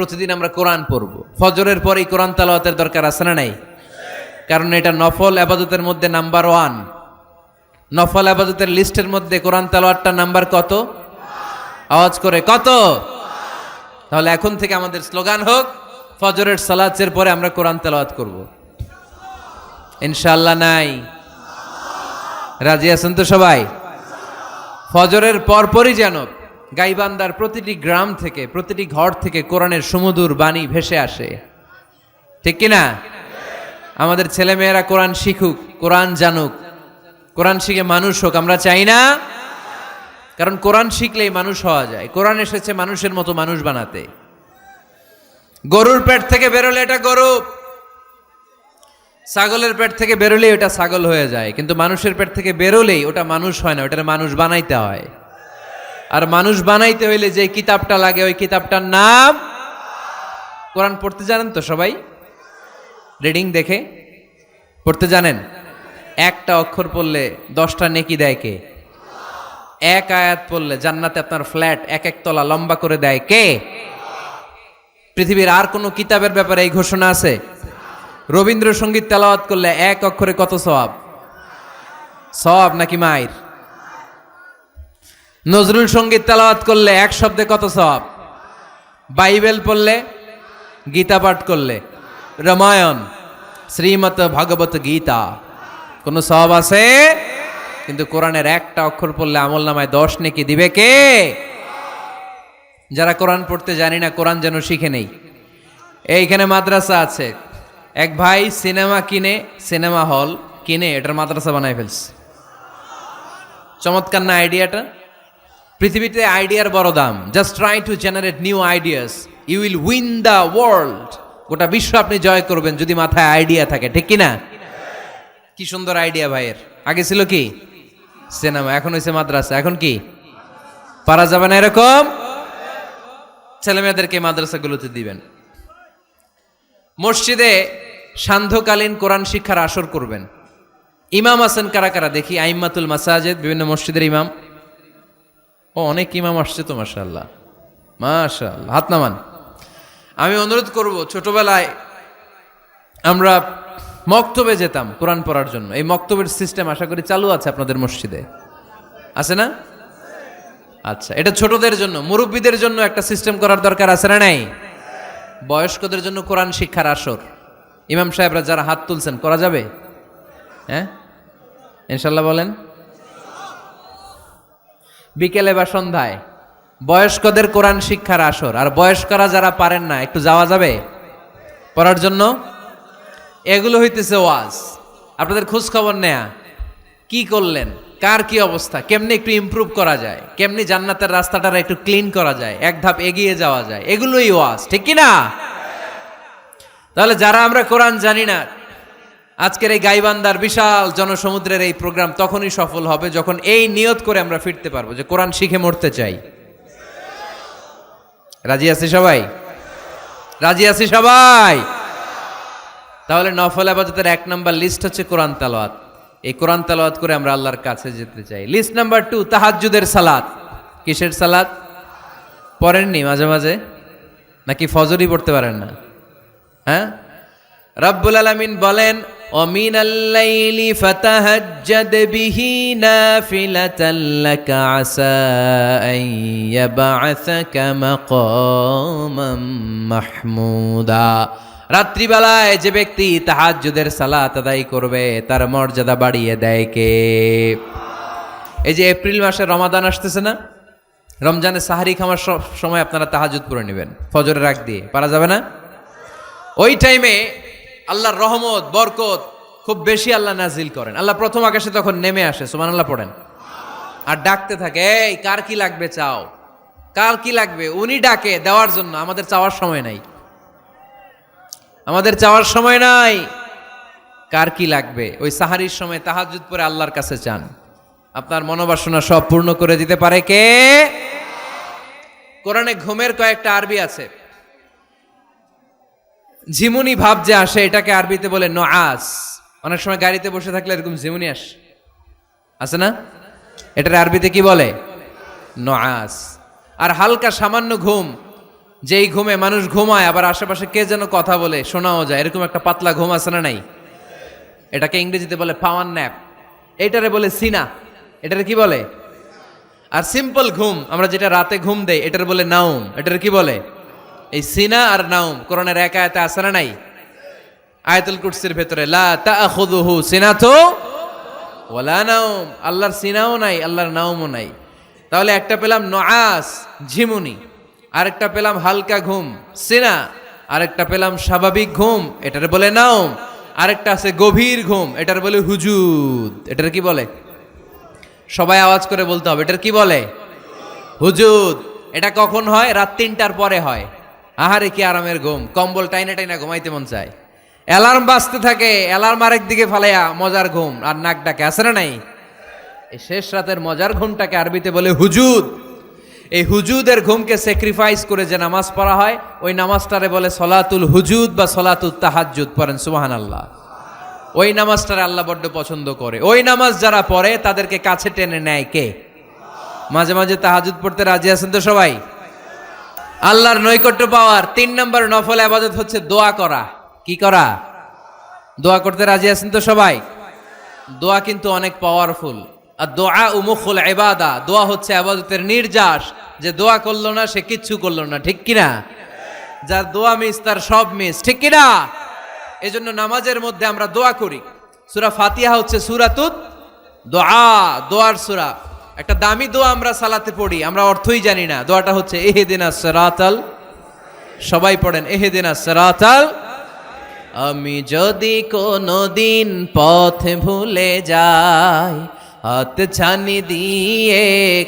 প্রতিদিন আমরা কোরআন পড়ব। ফজরের পরেই কোরআন তালাওয়াতের দরকার আছে না নাই? কারণ এটা নফল আবাদতের মধ্যে নাম্বার ওয়ান। নফল আবাদতের লিস্টের মধ্যে কোরআন তালাওয়াতটা নাম্বার কত? আওয়াজ করে কত? তাহলে এখন থেকে আমাদের স্লোগান হোক, ফজরের সালাতের পরে আমরা কোরআন তালাওয়াত করব। ইনশাআল্লাহ নাই? রাজি আছেন তো সবাই? ফজরের পরপরই যেন গাইবান্দার প্রতিটি গ্রাম থেকে, প্রতিটি ঘর থেকে কোরআনের সমুদুর বাণী ভেসে আসে। ঠিক কিনা? আমাদের ছেলেমেয়েরা কোরআন শিখুক, কোরআন জানুক। কোরআন শিখে মানুষ হোক, আমরা চাই না? কারণ কোরআন শিখলেই মানুষ হওয়া যায়। কোরআন এসেছে মানুষের মতো মানুষ বানাতে। গরুর পেট থেকে বেরোলে এটা গরু। ছাগলের পেট থেকে বেরোলেই ওটা ছাগল হয়ে যায়। কিন্তু মানুষের পেট থেকে বেরোলেই ওটা মানুষ হয় না, ওটার মানুষ বানাইতে হয়। আর মানুষ বানাইতে হইলে যে কিতাবটা লাগে, ওই কিতাবটার নাম কোরআন পড়তে জানেন তো সবাই? রিডিং দেখে? পড়তে জানেন? একটা অক্ষর পড়লে দশটা নেকি দেয় কে? এক আয়াত পড়লে জান্নাতে আপনার ফ্ল্যাট এক এক তলা লম্বা করে দেয় কে? পৃথিবীর আর কোনো কিতাবের ব্যাপারে এই ঘোষণা আছে? রবীন্দ্রসঙ্গীত তেলাওয়াত করলে এক অক্ষরে কত সওয়াব? সওয়াব নাকি মায়ের? নজরুল সংগীত তেলাওয়াত করলে এক শব্দে কত সওয়াব? বাইবেল পড়লে গীতা পাঠ করলে। রামায়ণ শ্রীমত ভাগবত গীতা। কোনো সওয়াব আছে? কিন্তু কোরআনের একটা অক্ষর পড়লে আমল নামায় দশ নেকি দিবে কে? যারা কোরআন পড়তে জানি না, কোরআন যেন শিখে নেই। এইখানে মাদ্রাসা আছে। এক ভাই সিনেমা কিনে, সিনেমা হল কিনে, এটার মাদ্রাসা বানায় ফেলছে। চমৎকার না আইডিয়াটা? পৃথিবীতে আইডিয়ার বড় দাম। Just try to generate new ideas you will win the world গোটা বিশ্ব আপনি জয় করবেন যদি মাথায় আইডিয়া থাকে, ঠিক কি না কি সুন্দর আইডিয়া ভাইয়ের। আগে ছিল কি? সিনেমা, এখন হয়েছে মাদ্রাসা। এখন কি? পারা যাবে না এরকম? ছেলে মেয়েদেরকে মাদ্রাসাগুলোতে দিবেন। মসজিদে সান্ধ্যকালীন কোরআন শিক্ষার আসর করবেন। ইমাম আছেন কারা কারা? দেখি আইম্মাতুল মাসাজেদ, বিভিন্ন মসজিদের ইমাম। ও, অনেক ইমাম আসছে তো মাশাল্লাহ মাশাল্লাহ হাত নামান। আমি অনুরোধ করব, ছোটবেলায় আমরা মক্তবে যেতাম কোরআন পড়ার জন্য। এই মক্তবের সিস্টেম আশা করি চালু আছে আপনাদের মসজিদে। আছে না? আচ্ছা এটা ছোটদের জন্য, মুরব্বীদের জন্য একটা সিস্টেম করার দরকার আছে না নাই? বয়স্কদের জন্য কোরআন শিক্ষার আসর। ইমাম সাহেবরা যারা হাত তুলছেন, করা যাবে? হ্যাঁ? ইনশাল্লাহ বলেন। বিকেলে বা সন্ধ্যায়। বয়স্কদের কোরআন শিক্ষার আসর। আর বয়স্করা যারা পারেন না, একটু যাওয়া যাবে? পড়ার জন্য? এগুলো হইতেছে ওয়াজ। আপনাদের খোঁজ খবর নেয়া। কি করলেন? কার কি অবস্থা? কেমনি একটু ইমপ্রুভ করা যায়? কেমনি জান্নাতের রাস্তাটা একটু ক্লিন করা যায়? এক ধাপ এগিয়ে যাওয়া যায়। এগুলোই ওয়াজ। ঠিক কি না তাহলে যারা আমরা কোরআন জানি না আজকের এই গাইবান্দার বিশাল জনসমুদ্রের এই প্রোগ্রাম তখনই সফল হবে যখন এই নিয়ত করে আমরা ফিরতে পারব যে কোরআন শিখে মরতে চাই। রাজি আছি সবাই? রাজি আছি সবাই? তাহলে নফল আবাদতের এক নম্বর লিস্ট হচ্ছে কোরআন তালাওয়াত। এই কোরআন তালাওয়াত করে আমরা আল্লাহর কাছে যেতে চাই। লিস্ট নাম্বার টু তাহাজ্জুদের সালাত। কিসের সালাত? পড়েননি মাঝে মাঝে? নাকি ফজরই পড়তে পারেন না? হ্যাঁ? রব্বুল আলমিন বলেন অমিন মাহমুদা। রাত্রিবেলায় যে ব্যক্তি তাহাজ্জুদের সালাত আদায় করবে, তার মর্যাদা বাড়িয়ে দেয় কে? এই যে এপ্রিল মাসে রমাদান আসতেছে না? রমজানে সাহারি খামার সময় আপনারা তাহাজুদ করে নেবেন, ফজরের রাখ দিয়ে, পারা যাবে না? ওই টাইমে আল্লাহর রহমত, বরকত খুব বেশি আল্লাহ নাজিল করেন। আল্লাহ প্রথম আকাশে তখন নেমে আসে সুমান আল্লাহ পড়েন। আর ডাকতে থাকে, এই, কার কি লাগবে চাও? কার কি লাগবে? উনি ডাকে দেওয়ার জন্য, আমাদের চাওয়ার সময় নাই। আমাদের চাওয়ার সময় নাই। কার কি লাগবে? ওই সাহারির সময় তাহাজুদ পরে আল্লাহর কাছে চান। আপনার মনোবাসনা সব পূর্ণ করে দিতে পারে কে? কোরআনে ঘুমের কয়েকটা আরবি আছে। ঝিমুনি ভাব যে আসে, এটাকে আরবিতে বলে নআস অনেক সময় গাড়িতে বসে থাকলে এরকম ঝিমুনি আস। আছে না? এটার আরবিতে কি বলে? নআস আর হালকা সামান্য ঘুম, যেই ঘুমে মানুষ ঘুমায়, আবার আশেপাশে কে যেন কথা বলে, শোনাও যায়, এরকম একটা পাতলা ঘুম আছে না নাই? এটাকে ইংরেজিতে বলে পাওয়ার ন্যাপ। এটারে বলে সিনা। এটারে কি বলে? আর সিম্পল ঘুম, আমরা যেটা রাতে ঘুম দেই, এটার বলে নাউম এটার কি বলে? এই সিনা আর নাউম কোরআনের এক আয়াতে আছে না নাই? আয়াতুল কুরসির ভেতরে, লা তাখুযুহু সিনাতু আল্লাহর সিনাও নাই, আল্লাহর নাউমও নাই। তাহলে একটা পেলাম নআস ঝিমুনি। আরেকটা পেলাম হালকা ঘুম, সিনা। আরেকটা পেলাম স্বাভাবিক ঘুম, এটার বলে নাউম আরেকটা আছে গভীর ঘুম, এটার বলে হুজুদ। এটার কি বলে? সবাই আওয়াজ করে বলতে হবে, এটার কি বলে? হুজুদ। এটা কখন হয়? রাত তিনটার পরে হয়। আহারে কি আরামের ঘুম? কম্বল টাইনা টাইনা ঘুমাইতে মন চায়। অ্যালার্ম বাজতে থাকে, অ্যালার্ম আরেক দিকে ফালাইয়া মজার ঘুম, আর নাক ডাকে আসে না নাই? এই শেষ রাতের মজার ঘুমটাকে আরবিতে বলে হুজুদ। এই হুজুদের ঘুমকে স্যাক্রিফাইস করে যে নামাজ পড়া হয়, ওই নামাজটারে বলে সলাতুল হুজুদ বা সলাতুল তাহাজ্জুদ পড়েন সুবাহান আল্লাহ ওই নামাজটারে আল্লাহ বড্ড পছন্দ করে। ওই নামাজ যারা পড়ে, তাদেরকে কাছে টেনে নেয় কে? মাঝে মাঝে তাহাজুদ পড়তে রাজি আছেন তো সবাই? আল্লাহর নৈকট্য পাওয়ার তিন নম্বর নফল আবাদত হচ্ছে দোয়া করা। কি করা? দোয়া করতে রাজি আছেন তো সবাই? দোয়া কিন্তু অনেক পাওয়ারফুল আর দোয়া উমুখুল এবাদা দোয়া হচ্ছে আবাদতের নির্যাস। যে দোয়া করল না, সে কিচ্ছু করল না, ঠিক কিনা? যার দোয়া মিস, তার সব মিস, ঠিক কিনা? এই জন্য নামাজের মধ্যে আমরা দোয়া করি। সুরা ফাতিহা হচ্ছে সুরাতুত দোয়া, দোয়ার সুরা। একটা দামি দোয়া আমরা সালাতে পড়ি, আমরা অর্থই জানি না। দোয়াটা হচ্ছে, এহেদিনা সেরাতাল সবাই পড়েন, এহেদিনা সেরাতাল আমি যদি কোনো দিন পথ ভুলে যাই, হাত ছানি দিয়ে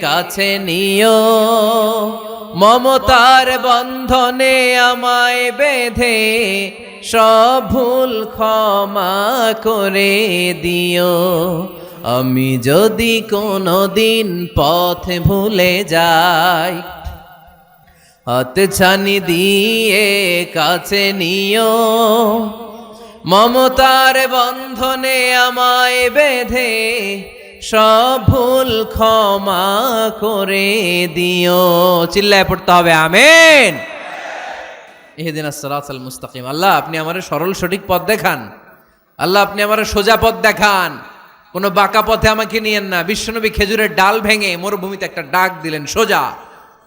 কাছে নিও। মমতার বন্ধনে আমায় বেঁধে, সব ভুল ক্ষমা করে দিও। আমি যদি কোনো দিন পথ ভুলে যাই, হাত ছানি দিয়ে কাছে নিও। মমতার বন্ধনে আমায় বেঁধে সব ভুল ক্ষমা করে দিও। চিল্লায় পড়তে হবে, আমেন। এহেদিন আসসালাল মুস্তাকিম। আল্লাহ, আপনি আমার সরল সঠিক পথ দেখান। আল্লাহ, আপনি আমার সোজা পথ দেখান। কোনো বাঁকা পথে আমাকে নিয়েন না। বিশ্বনবী খেজুরের ডাল ভেঙে মরুভূমিতে একটা ডাক দিলেন, সোজা।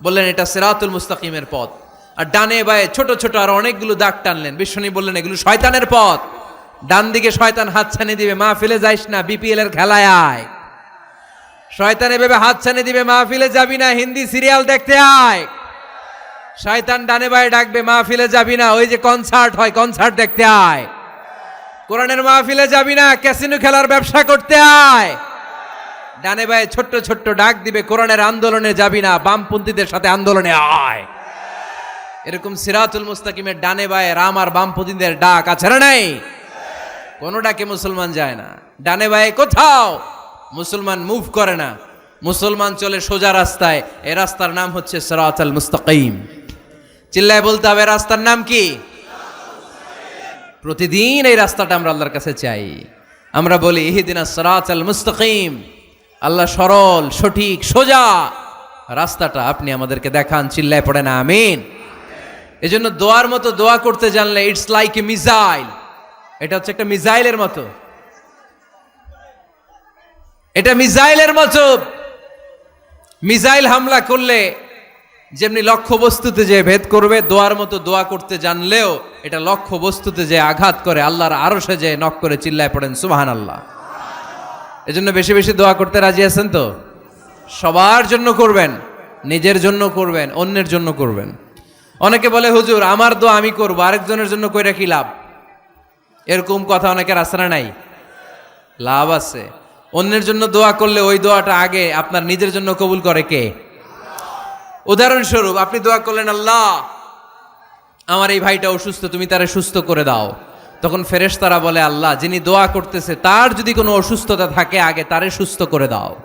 বললেন, এটা সেরাতুল মুস্তাকিমের পথ। আর ডানে বায়ে ছোট ছোট আর অনেকগুলো দাগ টানলেন। বিশ্বনী বললেন, এগুলো শয়তানের পথ। ডান দিকে শয়তান হাত ছানি দিবে মা ফেলে যাইস না বিপিএল এর খেলায় আয়। শয়তান এভাবে হাত ছানি দিবে মা ফিলে যাবি না, হিন্দি সিরিয়াল দেখতে আয়। শয়তান ডানে বায়ে ডাকবে মা ফিলে যাবি না, ওই যে কনসার্ট হয়, কনসার্ট দেখতে আয়। কোরআনের মাহফিলে যাবি না, ক্যাসিনো খেলার ব্যবসা করতে আয়। ডানে বায়ে ছোট্ট ছোট্ট ডাক দিবে, কোরআনের আন্দোলনে যাবি না, বামপন্থীদের সাথে আন্দোলনে আয়। এরকম সিরাতুল মুস্তাকিমের ডানে বায়ে রাম আর বামপন্থীদের ডাক আছে না নাই? কোনো ডাকে মুসলমান যায় না। ডানে বায়ে কোথাও মুসলমান মুভ করে না। মুসলমান চলে সোজা রাস্তায়, এ রাস্তার নাম হচ্ছে সিরাতুল মুস্তাকিম। চিল্লায় বলতে হবে, রাস্তার নাম কি? প্রতিদিন এই রাস্তাটা আমরা আল্লাহর কাছে চাই। আমরা বলি, ইহিদিন আল মুস্তাকিম। আল্লাহ সরল, সঠিক, সোজা রাস্তাটা আপনি আমাদেরকে দেখান, চিল্লায় পড়ে না আমিন। এই জন্য দোয়ার মতো দোয়া করতে জানলে ইটস লাইক এ মিসাইল এটা হচ্ছে একটা মিসাইলের মতো। এটা মিসাইলের মতো। মিসাইল হামলা করলে যেমনি লক্ষ্য বস্তুতে যে ভেদ করবে, দোয়ার মতো দোয়া করতে জানলেও এটা লক্ষ্য বস্তুতে যে আঘাত করে, আল্লাহর আরও সে যে নক করে চিল্লায় পড়েন সুবাহান আল্লাহ এজন্য বেশি বেশি দোয়া করতে রাজি আছেন তো? সবার জন্য করবেন, নিজের জন্য করবেন, অন্যের জন্য করবেন। অনেকে বলে, হুজুর, আমার দোয়া আমি করব, আরেকজনের জন্য কইরা কি লাভ? এরকম কথা অনেকের আসারা নাই? লাভ আছে। অন্যের জন্য দোয়া করলে ওই দোয়াটা আগে আপনার নিজের জন্য কবুল করে কে? উদাহরণস্বরূপ, আপনি দোয়া করলেন, আল্লাহ, আমার এই ভাইটা অসুস্থ, তুমি তারে সুস্থ করে দাও। তখন ফেরেশ তারা বলে, আল্লাহ, যিনি দোয়া করতেছে, তার যদি কোনো অসুস্থতা থাকে, আগে তারে সুস্থ করে দাও।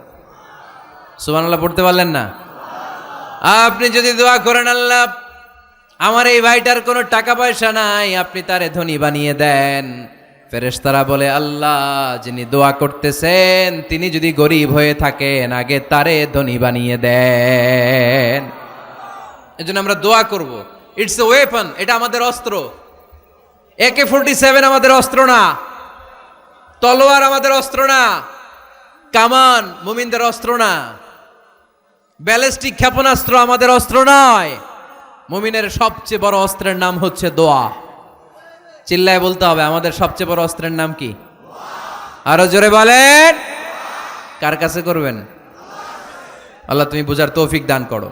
সুবান আল্লাহ পড়তে পারলেন না? আপনি যদি দোয়া করেন, আল্লাহ, আমার এই ভাইটার কোনো টাকা পয়সা নাই, আপনি তারে ধনী বানিয়ে দেন। ফেরেশতারা বলে, আল্লাহ, যিনি দোয়া করতেছেন, তিনি যদি গরিব হয়ে থাকেন, আগে তারে ধনী বানিয়ে দেন। এজন্য আমরা দোয়া করব। ইটস এ ওয়েপন এটা আমাদের অস্ত্র। একে ফোরটি সেভেন আমাদের অস্ত্র না। তলোয়ার আমাদের অস্ত্র না। কামান মুমিনদের অস্ত্র না। ব্যালিস্টিক ক্ষেপণাস্ত্র আমাদের অস্ত্র নয়। মুমিনের সবচেয়ে বড় অস্ত্রের নাম হচ্ছে দোয়া। চিল্লায় বলতে হবে, আমাদের সবচেয়ে বড় অস্ত্রের নাম কি? আরও জোরে বলেন। কার কাছে করবেন? আল্লাহ, তুমি বোঝার তৌফিক দান করো।